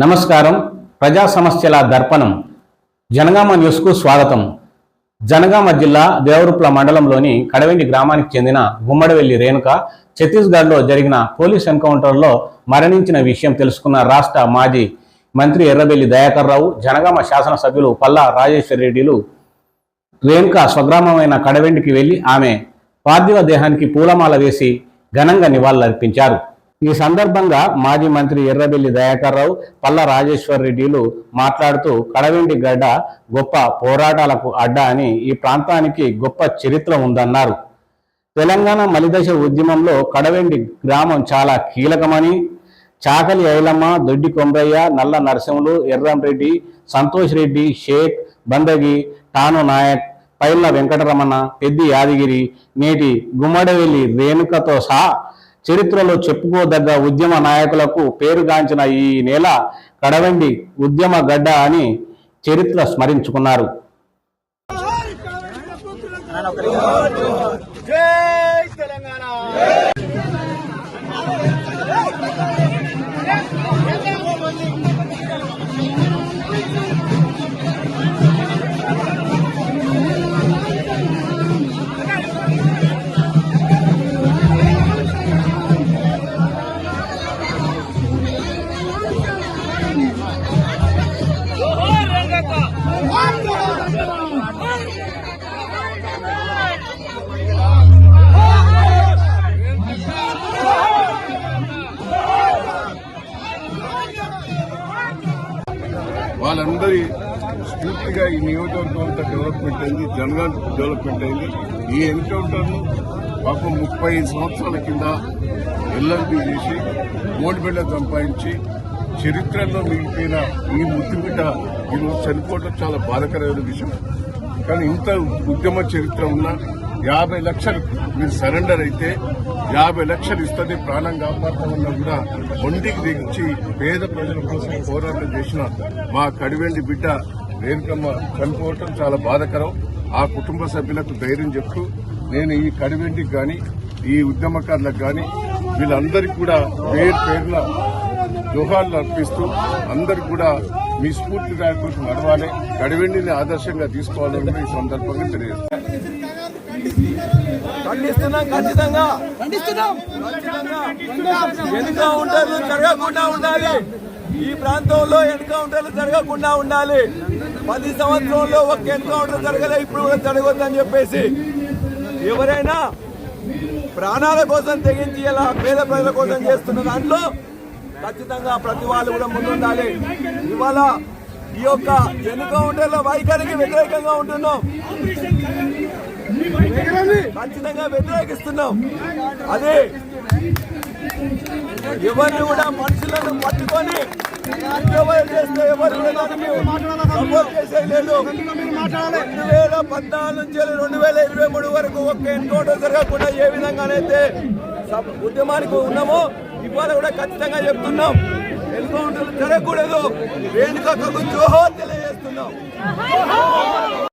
నమస్కారం. ప్రజా సమస్యల దర్పణం. జనగామ న్యూస్కు స్వాగతం. జనగామ జిల్లా దేవరుప్ల మండలంలోని కడవెండి గ్రామానికి చెందిన గుమ్మడివెల్లి రేణుక ఛత్తీస్గఢ్లో జరిగిన పోలీస్ ఎన్కౌంటర్లో మరణించిన విషయం తెలుసుకున్న రాష్ట్ర మాజీ మంత్రి ఎర్రబెల్లి దయాకర్రావు జనగామ శాసనసభ్యులు పల్లా రాజేశ్వర రెడ్డిలు రేణుక స్వగ్రామమైన కడవెండికి వెళ్ళి ఆమె పార్థివ దేహానికి పూలమాల వేసి ఘనంగా నివాళులర్పించారు. ఈ సందర్భంగా మాజీ మంత్రి ఎర్రబెల్లి దయాకర్ రావు పల్ల రాజేశ్వర్ రెడ్డిలు మాట్లాడుతూ కడవెండి గడ్డ గొప్ప పోరాటాలకు అడ్డ అని ఈ ప్రాంతానికి గొప్ప చరిత్ర ఉందన్నారు. తెలంగాణ మలిదశ ఉద్యమంలో కడవెండి గ్రామం చాలా కీలకమని చాకలి ఐలమ్మ దొడ్డి కొమ్రయ్య నల్ల నరసింహులు ఎర్రంరెడ్డి సంతోష్ రెడ్డి షేక్ బందగి టాను నాయక్ పైల్ల వెంకటరమణ పెద్ది యాదగిరి నేటి గుమ్మడవెల్లి రేణుకతో సహా చరిత్రలో చెప్పుకోదగ్గ ఉద్యమ నాయకులకు పేరుగాంచిన ఈ నేల కడవండి ఉద్యమ గడ్డ అని చరిత్ర స్మరించుకున్నారు. జై తెలంగాణ! వాళ్ళందరి స్ఫూర్తిగా ఈ నియోజకవర్గం అంతా డెవలప్మెంట్ అయింది జనరల్ డెవలప్మెంట్ అయింది. ఈ ఎన్కౌంటర్ను పాపం ముప్పై సంవత్సరాల కింద ఎల్ఎల్బి చేసి మూడు బిడ్డ సంపాదించి చరిత్రలో మిగిలిపోయిన ఈ ముద్దుబిడ్డ ఈరోజు చనిపోవడం చాలా బాధకరమైన విషయం. కానీ ఇంత ఉద్యమ చరిత్ర ఉన్న యాభై లక్షలు మీరు సరెండర్ అయితే యాభై లక్షలు ఇస్తుంది ప్రాణం కాపాడుతామన్నా కూడా ఒంటికి దిగించి పేద ప్రజల కోసం పోరాటం చేసిన మా కడివెండి బిడ్డ రేణుకమ్మ చనిపోవటం చాలా బాధకరం. ఆ కుటుంబ సభ్యులకు ధైర్యం చెప్తూ నేను ఈ కడివెండికి కానీ ఈ ఉద్యమకారులకు కానీ వీళ్ళందరికీ కూడా పేరు పేరున జోహార్లు అర్పిస్తూ అందరికి కూడా మీ స్ఫూర్తిదాయకులకు నడవాలి కడివెండిని ఆదర్శంగా తీసుకోవాలని ఈ సందర్భంగా తెలియజేస్తాను ఖండిస్తున్నాం ఖచ్చితంగా ఎన్కౌంటర్లు జరగకుండా ఉండాలి. ఈ ప్రాంతంలో ఎన్కౌంటర్లు జరగకుండా ఉండాలి. పది సంవత్సరంలో ఒక ఎన్కౌంటర్ జరగలే ఇప్పుడు కూడా జరగొద్దని చెప్పేసి ఎవరైనా ప్రాణాల కోసం తెగించి ఇలా పేద ప్రజల కోసం చేస్తున్న దాంట్లో ఖచ్చితంగా ప్రతి వాళ్ళు కూడా ముందుండాలి. ఇవాళ ఈ యొక్క ఎన్కౌంటర్ల వైఖరికి వ్యతిరేకంగా ఉంటున్నాం. ఖచ్చితంగా వ్యతిరేకిస్తున్నాం. అదే ఎవరిని కూడా మనుషులను పట్టుకొని ఎవరు చేస్తే ఎవరు సపోర్ట్ రెండు వేల పద్నాలుగు నుంచి రెండు వేల ఇరవై మూడు వరకు ఒక్క ఎన్కౌంటర్ జరగకుండా ఏ విధంగానైతే సబ్- ఉద్యమానికి ఉన్నామో ఇవాళ కూడా ఖచ్చితంగా చెప్తున్నాం. ఎన్కౌంటర్ జరగకూడదు. వేదికకు జోహో తెలియజేస్తున్నాం.